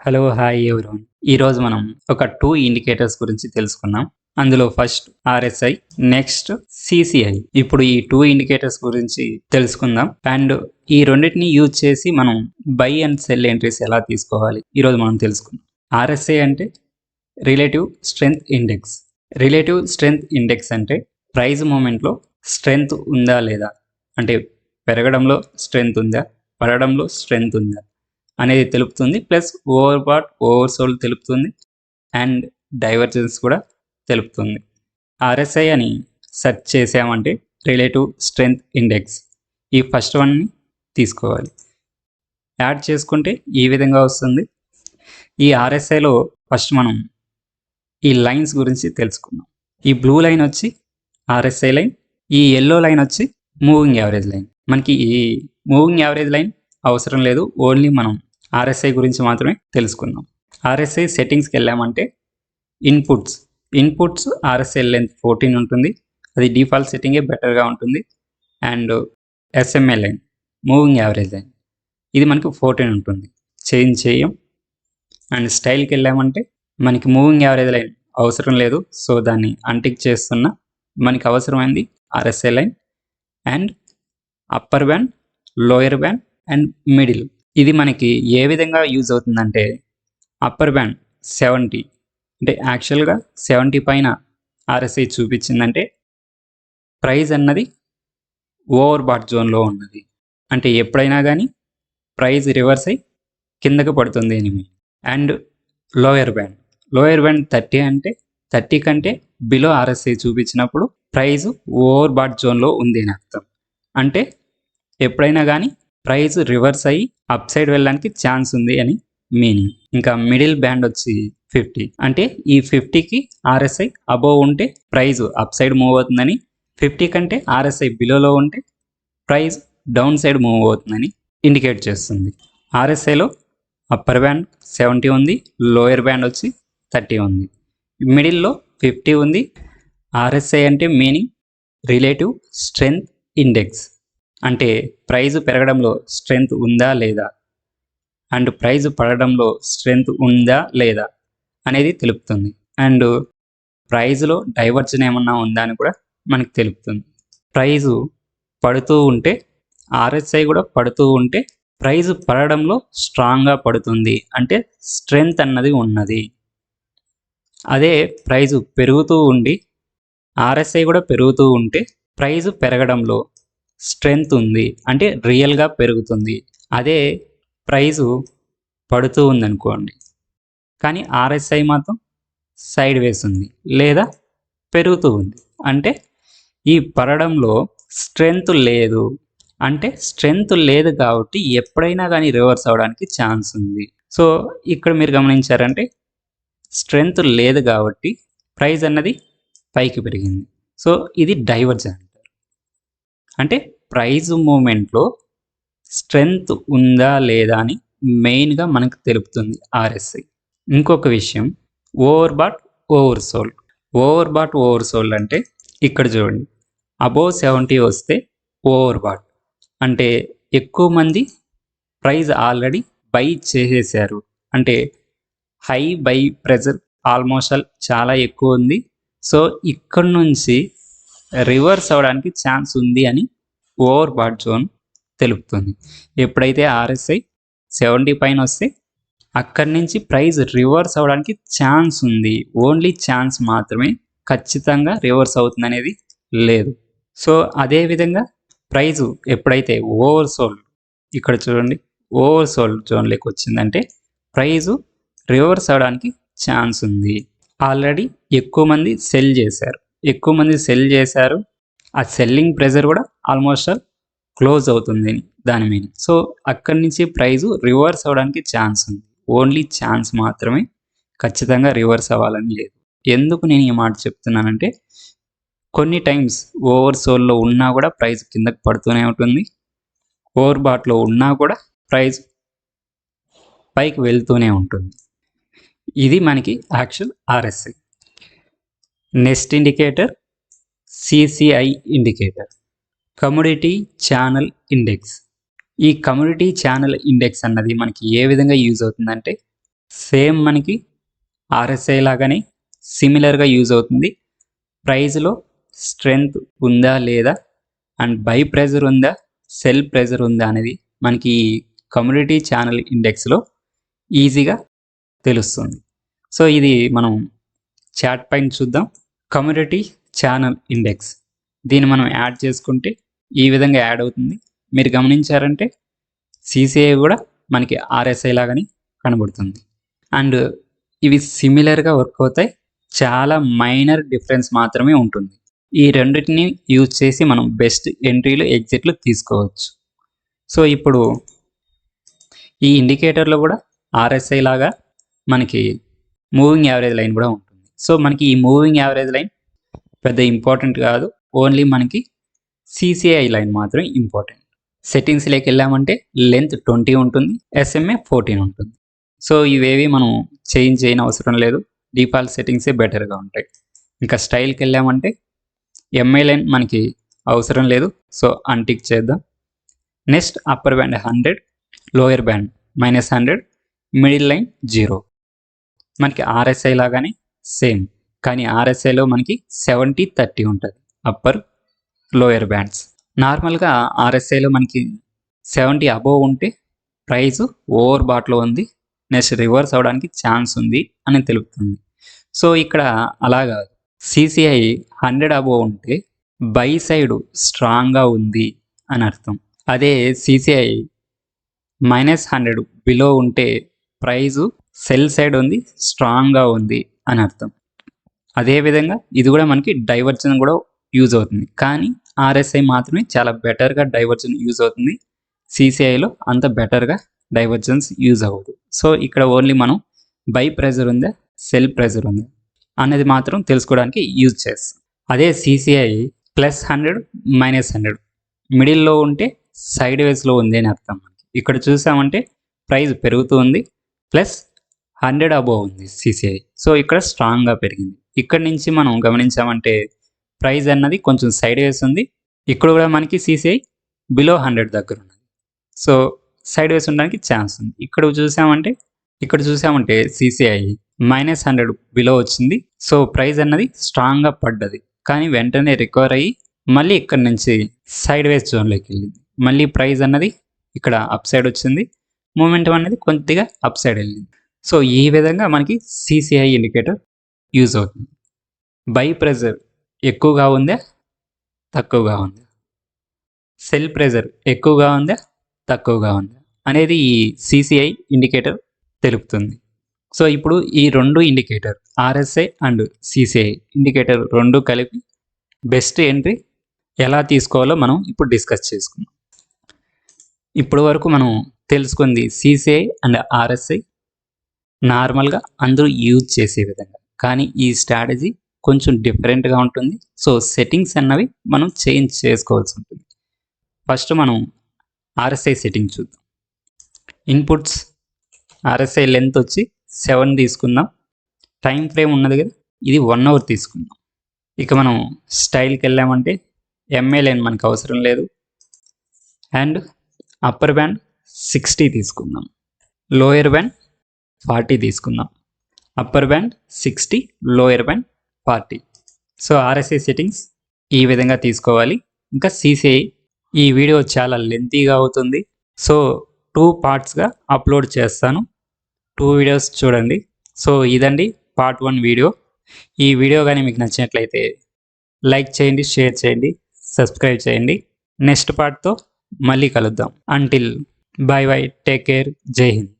Hello hi everyone ఈరోజు మనం ఒక టూ ఇండికేటర్స్ గురించి తెలుసుకుందాం. అందులో ఫస్ట్ ఆర్ఎస్ఐ నెక్స్ట్ సిసిఐ ఇప్పుడు ఈ టూ ఇండికేటర్స్ గురించి తెలుసుకుందాం. అండ్ ఈ రెండింటిని యూజ్ చేసి మనం బై అండ్ సెల్ ఎంట్రీస్ ఎలా తీసుకోవాలి? ఈరోజు మనం తెలుసుకుందాం. ఆర్ఎస్ఐ అంటే relative strength index relative strength index అంటే ప్రైజ్ మూమెంట్లో స్ట్రెంగ్త్ ఉందా లేదా? అంటే పెరగడంలో స్ట్రెంగ్త్ ఉందా? పడడంలో స్ట్రెంగ్త్ ఉందా? అనేది తెలుపుతుంది. Plus over bat over soul తెలుపుతుంది. అండ్ డైవర్జెన్స్ కూడా తెలుపుతుంది. ఆర్ఎస్ఐ అని సెర్చ్ చేసామంటే రిలేటివ్ స్ట్రెంగ్త్ ఇండెక్స్ ఈ ఫస్ట్ వన్ని తీసుకోవాలి. యాడ్ చేసుకుంటే ఈ విధంగా వస్తుంది. ఈ ఆర్ఎస్ఐలో ఫస్ట్ మనం ఈ లైన్స్ గురించి తెలుసుకుందాం. ఈ బ్లూ లైన్ వచ్చి ఆర్ఎస్ఐ లైన్ ఈ ఎల్లో లైన్ వచ్చి మూవింగ్ యావరేజ్ లైన్. మనకి ఈ మూవింగ్ యావరేజ్ లైన్ అవసరం లేదు. ఓన్లీ మనం ఆర్ఎస్ఐ గురించి మాత్రమే తెలుసుకుందాం. ఆర్ఎస్ఐ సెట్టింగ్స్కి వెళ్ళామంటే inputs. Inputs RSI length fourteen ఉంటుంది. అది డిఫాల్ట్ సెట్టింగే బెటర్గా ఉంటుంది. And SMA line moving average line ఇది మనకు ఫోర్టీన్ ఉంటుంది. చేంజ్ చేయం. అండ్ స్టైల్కి వెళ్ళామంటే మనకి మూవింగ్ యావరేజ్ లైన్ అవసరం లేదు. సో దాన్ని అంటిక్ చేస్తున్న మనకి అవసరమైంది RSI line. And upper band lower band and middle. ఇది మనకి ఏ విధంగా యూజ్ అవుతుందంటే అప్పర్ బ్యాండ్ సెవెంటీ. అంటే యాక్చువల్గా సెవెంటీ పైన ఆర్ఎస్ఐ చూపించిందంటే ప్రైజ్ అన్నది ఓవర్ బాట్ జోన్లో ఉన్నది. అంటే ఎప్పుడైనా కానీ ప్రైజ్ రివర్స్ అయి కిందకు పడుతుంది enemy. And lower band. Lower band thirty అంటే థర్టీ కంటే బిలో ఆర్ఎస్ఐ చూపించినప్పుడు ప్రైజ్ ఓవర్ బాట్ జోన్లో ఉంది అని అర్థం. అంటే ఎప్పుడైనా కానీ ప్రైస్ రివర్స్ అయ్యి అప్ సైడ్ వెళ్ళడానికి ఛాన్స్ ఉంది అని మీనింగ్. ఇంకా మిడిల్ బ్యాండ్ వచ్చి ఫిఫ్టీ. అంటే ఈ ఫిఫ్టీకి ఆర్ఎస్ఐ అబోవ్ ఉంటే ప్రైజ్ అప్ సైడ్ మూవ్ అవుతుందని ఫిఫ్టీ కంటే ఆర్ఎస్ఐ బిలోలో ఉంటే ప్రైజ్ డౌన్ సైడ్ మూవ్ అవుతుందని ఇండికేట్ చేస్తుంది. ఆర్ఎస్ఐలో అప్పర్ బ్యాండ్ సెవెంటీ ఉంది లోయర్ బ్యాండ్ వచ్చి థర్టీ ఉంది. మిడిల్లో ఫిఫ్టీ ఉంది ఆర్ఎస్ఐ అంటే మీనింగ్ రిలేటివ్ స్ట్రెంగ్త్ ఇండెక్స్. అంటే ప్రైజ్ పెరగడంలో స్ట్రెంగ్త్ ఉందా లేదా? అండ్ ప్రైజ్ పడడంలో స్ట్రెంగ్త్ ఉందా లేదా అనేది తెలుపుతుంది. అండ్ ప్రైజ్లో డైవర్జన్ ఏమన్నా ఉందా అని కూడా మనకు తెలుపుతుంది. ప్రైజు పడుతూ ఉంటే ఆర్ఎస్ఐ కూడా పడుతూ ఉంటే ప్రైజ్ పడడంలో స్ట్రాంగ్గా పడుతుంది. అంటే స్ట్రెంగ్త్ అన్నది ఉన్నది. అదే ప్రైజు పెరుగుతూ ఉండి ఆర్ఎస్ఐ కూడా పెరుగుతూ ఉంటే ప్రైజు పెరగడంలో స్ట్రెంగ్త్ ఉంది. అంటే రియల్గా పెరుగుతుంది. అదే ప్రైజు పడుతూ ఉందనుకోండి. కానీ ఆర్ఎస్ఐ మాత్రం సైడ్ వేస్ ఉంది. లేదా పెరుగుతూ ఉంది. అంటే ఈ పడడంలో స్ట్రెంగ్త్ లేదు. అంటే స్ట్రెంగ్త్ లేదు కాబట్టి ఎప్పుడైనా కానీ రివర్స్ అవడానికి ఛాన్స్ ఉంది. సో ఇక్కడ మీరు గమనించారంటే స్ట్రెంగ్త్ లేదు కాబట్టి ప్రైజ్ అన్నది పైకి పెరిగింది. సో ఇది డైవర్జెంట్ అంటే ప్రైజ్ మూమెంట్లో స్ట్రెంగ్త్ ఉందా లేదా అని మెయిన్గా మనకు తెలుపుతుంది ఆర్ఎస్ఐ. ఇంకొక విషయం over bat over sold over bat over sold అంటే ఇక్కడ చూడండి. అబోవ్ సెవెంటీ వస్తే ఓవర్ బాట్ అంటే ఎక్కువ మంది ప్రైజ్ ఆల్రెడీ బై చేసేసారు. అంటే high buy pressure almost all చాలా ఎక్కువ ఉంది. సో ఇక్కడ నుంచి రివర్స్ అవడానికి ఛాన్స్ ఉంది అని ఓవర్ బాట్ జోన్ తెలుపుతుంది. ఎప్పుడైతే ఆర్ఎస్ఐ సెవెంటీ పైన వస్తే అక్కడి నుంచి ప్రైస్ రివర్స్ అవడానికి ఛాన్స్ ఉంది. ఓన్లీ ఛాన్స్ మాత్రమే ఖచ్చితంగా రివర్స్ అవుతుంది అనేది లేదు. సో అదేవిధంగా ప్రైజు ఎప్పుడైతే ఓవర్ సోల్డ్ ఇక్కడ చూడండి ఓవర్ సోల్డ్ జోన్లోకి వచ్చిందంటే ప్రైజు రివర్స్ అవడానికి ఛాన్స్ ఉంది. ఆల్రెడీ ఎక్కువ మంది సెల్ చేశారు. ఎక్కువ మంది సెల్ చేశారు. ఆ సెల్లింగ్ ప్రెజర్ కూడా ఆల్మోస్ట్ క్లోజ్ అవుతుంది దాని మీద. సో అక్కడి నుంచి ప్రైజు రివర్స్ అవ్వడానికి ఛాన్స్ ఉంది. ఓన్లీ ఛాన్స్ మాత్రమే ఖచ్చితంగా రివర్స్ అవ్వాలని లేదు. ఎందుకు నేను ఈ మాట చెప్తున్నానంటే కొన్ని టైమ్స్ ఓవర్ సోల్లో ఉన్నా కూడా ప్రైస్ కిందకు పడుతూనే ఉంటుంది. ఓవర్ బాట్లో ఉన్నా కూడా ప్రైస్ పైకి వెళ్తూనే ఉంటుంది. ఇది మనకి actual RSI next indicator CCI indicator. Commodity channel index. ఈ కమ్యూనిటీ ఛానల్ ఇండెక్స్ అన్నది మనకి ఏ విధంగా యూజ్ అవుతుందంటే సేమ్ మనకి ఆర్ఎస్ఐ లాగానే సిమిలర్గా యూజ్ అవుతుంది. ప్రైజ్లో స్ట్రెంగ్త్ ఉందా లేదా అండ్ బై ప్రెజర్ ఉందా సెల్ ప్రెజర్ ఉందా అనేది మనకి కమ్యూనిటీ ఛానల్ ఇండెక్స్లో ఈజీగా తెలుస్తుంది. సో ఇది మనం చాట్ పైన చూద్దాం. Community channel index. దీన్ని మనం యాడ్ చేసుకుంటే ఈ విధంగా యాడ్ అవుతుంది. మీరు గమనించారంటే సిసిఐ కూడా మనకి ఆర్ఎస్ఐ లాగానే కనబడుతుంది. అండ్ ఇవి సిమిలర్గా వర్క్ అవుతాయి. చాలా మైనర్ డిఫరెన్స్ మాత్రమే ఉంటుంది. ఈ రెండింటిని యూజ్ చేసి మనం బెస్ట్ ఎంట్రీలు ఎగ్జిట్లు తీసుకోవచ్చు. సో ఇప్పుడు ఈ ఇండికేటర్లో కూడా ఆర్ఎస్ఐ లాగా మనకి మూవింగ్ యావరేజ్ లైన్ కూడా ఉంటుంది. సో మనకి ఈ మూవింగ్ యావరేజ్ లైన్ పెద్ద ఇంపార్టెంట్ కాదు. ఓన్లీ మనకి సిసిఐ లైన్ మాత్రం ఇంపార్టెంట్ సెట్టింగ్స్లోకి వెళ్ళామంటే లెంత్ ట్వంటీ ఉంటుంది. ఎస్ఎంఏ ఫోర్టీన్ ఉంటుంది. సో ఇవేవి మనం చేంజ్ చేయని అవసరం లేదు. డిఫాల్ట్ సెట్టింగ్సే బెటర్గా ఉంటాయి. ఇంకా స్టైల్కి వెళ్ళామంటే ఎంఐ లైన్ మనకి అవసరం లేదు. సో అన్టిక్ చేద్దాం. Next upper band hundred lower band minus hundred middle line zero మనకి ఆర్ఎస్ఐ లాగానే సేమ్. కానీ ఆర్ఎస్ఐలో మనకి సెవెంటీ థర్టీ ఉంటుంది అప్పర్ లోయర్ బ్యాండ్స్. నార్మల్గా ఆర్ఎస్ఐలో మనకి సెవెంటీ అబోవ్ ఉంటే ప్రైస్ ఓవర్ బాట్లో ఉంది నెక్స్ట్ రివర్స్ అవడానికి ఛాన్స్ ఉంది అని తెలుపుతుంది. సో ఇక్కడ అలా కాదు. సిసిఐ హండ్రెడ్ అబోవ్ ఉంటే బై సైడ్ స్ట్రాంగ్గా ఉంది అని అర్థం. అదే సిసిఐ మైనస్ హండ్రెడ్ బిలో ఉంటే ప్రైజు సెల్ సైడ్ ఉంది స్ట్రాంగ్గా ఉంది అని అర్థం. అదేవిధంగా ఇది కూడా మనకి డైవర్జన్ కూడా యూజ్ అవుతుంది. కానీ ఆర్ఎస్ఐ మాత్రమే చాలా బెటర్గా డైవర్జన్ యూజ్ అవుతుంది. సిసిఐలో అంత బెటర్గా డైవర్జన్స్ యూజ్ అవ్వదు. సో ఇక్కడ ఓన్లీ మనం బై ప్రెజర్ ఉందా సెల్ ప్రెజర్ ఉందా అనేది మాత్రం తెలుసుకోవడానికి యూజ్ చేస్తాం. అదే CCI plus hundred minus hundred మిడిల్లో ఉంటే సైడ్ వేస్లో ఉంది అని అర్థం మనకి. ఇక్కడ చూసామంటే ప్రైస్ పెరుగుతూ ఉంది. ప్లస్ హండ్రెడ్ అబోవ్ ఉంది సిసిఐ సో ఇక్కడ స్ట్రాంగ్గా పెరిగింది. ఇక్కడ నుంచి మనం గమనించామంటే ప్రైస్ అన్నది కొంచెం సైడ్ వేస్ ఉంది. ఇక్కడ కూడా మనకి సిసిఐ బిలో హండ్రెడ్ దగ్గర ఉన్నది. సో సైడ్ వేస్ ఉండడానికి ఛాన్స్ ఉంది. ఇక్కడ చూసామంటే ఇక్కడ చూసామంటే సిసిఐ మైనస్ హండ్రెడ్ బిలో వచ్చింది. సో ప్రైస్ అన్నది స్ట్రాంగ్గా పడ్డది. కానీ వెంటనే రికవర్ అయ్యి మళ్ళీ ఇక్కడ నుంచి సైడ్ వేస్ జోన్లోకి వెళ్ళింది. మళ్ళీ ప్రైస్ అన్నది ఇక్కడ అప్ సైడ్ వచ్చింది. మూమెంటం అనేది కొద్దిగా అప్ సైడ్ వెళ్ళింది. సో ఈ విధంగా మనకి సిసిఐ ఇండికేటర్ యూజ్ అవుతుంది. బై ప్రెజర్ ఎక్కువగా ఉందా? తక్కువగా ఉందా? సెల్ ప్రెజర్ ఎక్కువగా ఉందా? తక్కువగా ఉందా? అనేది ఈ సిసిఐ ఇండికేటర్ తెలుపుతుంది. సో ఇప్పుడు ఈ రెండు indicator RSI and CCI indicator రెండు కలిపి బెస్ట్ ఎంట్రీ ఎలా తీసుకోవాలో మనం ఇప్పుడు డిస్కస్ చేసుకుందాం. ఇప్పటి వరకు మనం తెలుసుకుంది సిసిఐ అండ్ ఆర్ఎస్ఐ నార్మల్గా అందరూ యూజ్ చేసే విధంగా. కానీ ఈ స్ట్రాటజీ కొంచెం డిఫరెంట్గా ఉంటుంది. సో సెట్టింగ్స్ అన్నవి మనం చేంజ్ చేసుకోవాల్సి ఉంటుంది. ఫస్ట్ మనం ఆర్ఎస్ఐ సెట్టింగ్ చూద్దాం. ఇన్పుట్స్ ఆర్ఎస్ఐ లెంత్ వచ్చి సెవెన్ తీసుకుందాం. టైం ఫ్రేమ్ ఉన్నది కదా ఇది వన్ అవర్ తీసుకుందాం. ఇక మనం స్టైల్కి వెళ్ళామంటే ఎంఏ లైన్ మనకు అవసరం లేదు. అండ్ అప్పర్ బ్యాండ్ సిక్స్టీ తీసుకుందాం. లోయర్ బ్యాండ్ ఫార్టీ తీసుకుందాం. Upper band sixty lower band forty. So RSI settings ఈ విధంగా తీసుకోవాలి. ఇంకా సీసీఐ ఈ వీడియో చాలా లెంతీగా అవుతుంది. సో టూ పార్ట్స్గా అప్లోడ్ చేస్తాను. టూ వీడియోస్ చూడండి. సో ఇదండి పార్ట్ వన్ వీడియో. ఈ వీడియో కానీ మీకు నచ్చినట్లయితే లైక్ చేయండి షేర్ చేయండి సబ్స్క్రైబ్ చేయండి. నెక్స్ట్ పార్ట్తో మళ్ళీ కలుద్దాం. Until bye bye take care Jai Hind.